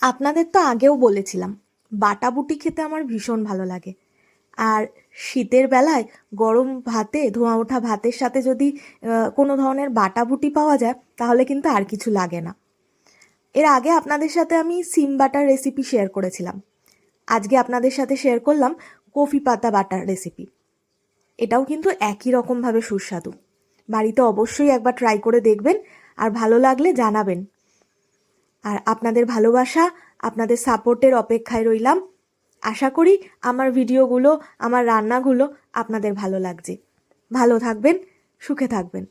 আপনাদের তো আগেও বলেছিলাম বাটা বুটি খেতে আমার ভীষণ ভালো লাগে। আর শীতের বেলায় গরম ভাতে ধোঁয়া ওঠা ভাতের সাথে যদি কোনো ধরনের বাটা বুটি পাওয়া যায়, তাহলে কিন্তু আর কিছু লাগে না। এর আগে আপনাদের সাথে আমি সিম বাটার রেসিপি শেয়ার করেছিলাম। আজকে আপনাদের সাথে শেয়ার করলাম কফি পাতা বাটার রেসিপি এটাও কিন্তু একই রকমভাবে সুস্বাদু। বাড়িতে অবশ্যই একবার ট্রাই করে দেখবেন, আর ভালো লাগলে জানাবেন। আর আপনাদের ভালোবাসা, আপনাদের সাপোর্টের অপেক্ষায় রইলাম। আশা করি আমার ভিডিওগুলো, আমার রান্নাগুলো আপনাদের ভালো লাগছে। ভালো থাকবেন, সুখে থাকবেন।